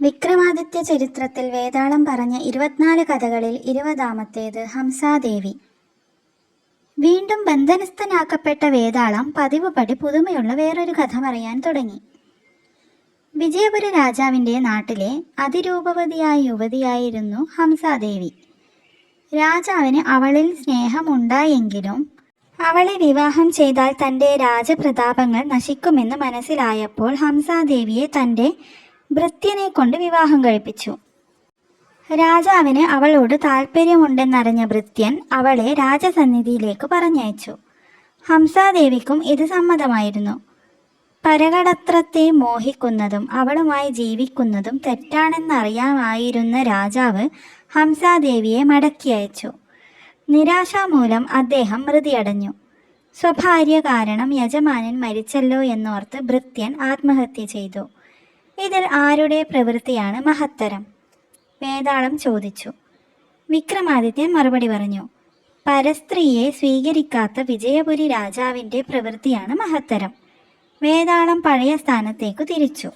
വിക്രമാദിത്യ ചരിത്രത്തിൽ വേതാളം പറഞ്ഞ ഇരുപത്തിനാല് കഥകളിൽ ഇരുപതാമത്തേത് ഹംസാദേവി. വീണ്ടും ബന്ധനസ്ഥനാക്കപ്പെട്ട വേതാളം പതിവ് പടി പുതുമയുള്ള വേറൊരു കഥ പറയാൻ തുടങ്ങി. വിജയപുര രാജാവിന്റെ നാട്ടിലെ അതിരൂപവതിയായ യുവതിയായിരുന്നു ഹംസാദേവി. രാജാവിന് അവളിൽ സ്നേഹമുണ്ടായെങ്കിലും അവളെ വിവാഹം ചെയ്താൽ തന്റെ രാജപ്രതാപങ്ങൾ നശിക്കുമെന്ന് മനസ്സിലായപ്പോൾ ഹംസാദേവിയെ തന്റെ ഭൃത്യനെ കൊണ്ട് വിവാഹം കഴിപ്പിച്ചു. രാജാവിന് അവളോട് താല്പര്യമുണ്ടെന്നറിഞ്ഞ ഭൃത്യൻ അവളെ രാജസന്നിധിയിലേക്ക് പറഞ്ഞയച്ചു. ഹംസാദേവിക്കും ഇത് സമ്മതമായിരുന്നു. പരകടത്രത്തെ മോഹിക്കുന്നതും അവളുമായി ജീവിക്കുന്നതും തെറ്റാണെന്നറിയാമായിരുന്ന രാജാവ് ഹംസാദേവിയെ മടക്കി അയച്ചു. നിരാശാമൂലം അദ്ദേഹം മൃതിയടഞ്ഞു. സ്വഭാര്യ കാരണം യജമാനൻ മരിച്ചല്ലോ എന്നോർത്ത് ഭൃത്യൻ ആത്മഹത്യ ചെയ്തു. ഇതിൽ ആരുടെ പ്രവൃത്തിയാണ് മഹത്തരം? വേതാളം ചോദിച്ചു. വിക്രമാദിത്യൻ മറുപടി പറഞ്ഞു പരസ്ത്രീയെ സ്വീകരിക്കാത്ത വിജയപുരി രാജാവിന്റെ പ്രവൃത്തിയാണ് മഹത്തരം. വേതാളം പഴയ സ്ഥാനത്തേക്ക് തിരിച്ചു.